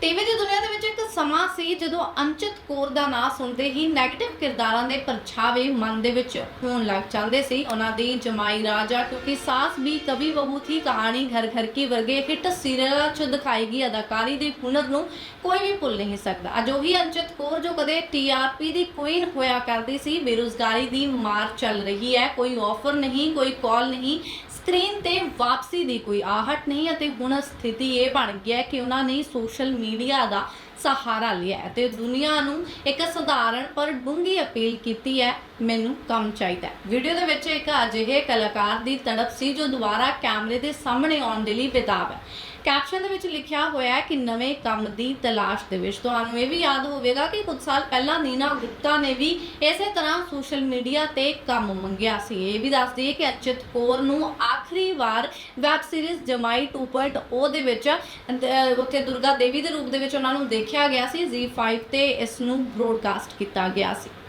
TV ਦੀ ਦੁਨੀਆ ਦੇ ਵਿੱਚ ਇੱਕ ਸਮਾਂ ਸੀ ਜਦੋਂ ਅੰਚਿਤ ਕੌਰ ਦਾ ਨਾਂ ਸੁਣਦੇ ਹੀ 네ਗੇਟਿਵ ਕਿਰਦਾਰਾਂ ਦੇ ਪਰਛਾਵੇ ਮਨ ਦੇ ਵਿੱਚ ਹੋਣ ਲੱਗ ਜਾਂਦੇ ਸੀ। ਉਹਨਾਂ ਦੀ ਜਮਾਈ ਰਾਜਾ, ਕਿਉਂਕਿ ਸਾਸ ਵੀ ਕਵੀ ਬਹੂ ਥੀ, ਕਹਾਣੀ ਘਰ ਘਰ ਕੀ ਵਰਗੇ ਹਿੱਟ ਸੀਰੀਅਲਾਂ 'ਚ ਦਿਖਾਈ ਗਈ ਅਦਾਕਾਰੀ ਦੇ ਹੁਨਰ ਨੂੰ ਕੋਈ ਵੀ ਭੁੱਲ ਨਹੀਂ ਸਕਦਾ। ਅਜੋਹੀ ਅੰਚਿਤ ਕੌਰ ਜੋ ਕਦੇ ਟੀਆਰਪੀ ਦੀ ਕੁਈਨ ਹੋਇਆ ਕਰਦੀ ਸੀ, ਬੇਰੁਜ਼ਗਾਰੀ ਦੀ ਮਾਰ ਚੱਲ ਰਹੀ ਹੈ, ਕੋਈ ਆਫਰ ਨਹੀਂ, ਕੋਈ ਕਾਲ ਨਹੀਂ। ਸਕਰੀਨ ਤੇ ਵਾਪਸੀ ਦੀ ਕੋਈ ਆਹਟ ਨਹੀਂ, ਅਤੇ ਹੁਣ ਸਥਿਤੀ ਇਹ ਬਣ ਗਿਆ ਕਿ ਉਹਨਾਂ ਨੇ ਸੋਸ਼ਲ ਮੀਡੀਆ ਦਾ ਸਹਾਰਾ ਲਿਆ ਹੈ ਤੇ ਦੁਨੀਆ ਨੂੰ ਇੱਕ ਸਧਾਰਨ ਪਰ ਡੂੰਘੀ ਅਪੀਲ ਕੀਤੀ ਹੈ, ਮੈਨੂੰ ਕੰਮ ਚਾਹੀਦਾ ਵੀਡੀਓ ਦੇ ਵਿੱਚ ਇੱਕ ਅਜਿਹੇ ਕਲਾਕਾਰ ਦੀ ਤੜਪ ਸੀ ਜੋ ਦੁਬਾਰਾ ਕੈਮਰੇ ਦੇ ਸਾਹਮਣੇ ਆਉਣ ਦੇ ਲਈ ਬੇਤਾਬ ਹੈ। ਕੈਪਸ਼ਨ ਦੇ ਵਿੱਚ ਲਿਖਿਆ ਹੋਇਆ ਹੈ ਕਿ ਨਵੇਂ ਕੰਮ ਦੀ ਤਲਾਸ਼ ਦੇ ਵਿੱਚ। ਤੁਹਾਨੂੰ ਇਹ ਵੀ ਯਾਦ ਹੋਵੇਗਾ ਕਿ ਕੁਝ ਸਾਲ ਪਹਿਲਾਂ ਨੀਨਾ ਗੁਪਤਾ ਨੇ ਵੀ ਇਸੇ ਤਰ੍ਹਾਂ ਸੋਸ਼ਲ ਮੀਡੀਆ ਤੇ ਕੰਮ ਮੰਗਿਆ ਸੀ। ਇਹ ਵੀ ਦੱਸਦੀ ਹੈ ਕਿ ਅਚਿਤ ਕੌਰ ਨੂੰ ਆਖਰੀ ਵਾਰ ਵੈਬ ਸੀਰੀਜ਼ ਜਮਾਈ 2.0 ਦੇ ਵਿੱਚ ਉੱਥੇ ਦੁਰਗਾ ਦੇਵੀ ਦੇ ਰੂਪ ਦੇ ਵਿੱਚ ਉਹਨਾਂ ਨੂੰ ਦੇਖਿਆ ਗਿਆ ਸੀ Z5 ਤੇ ਇਸ ਨੂੰ ਬ੍ਰੋਡਕਾਸਟ ਕੀਤਾ ਗਿਆ ਸੀ।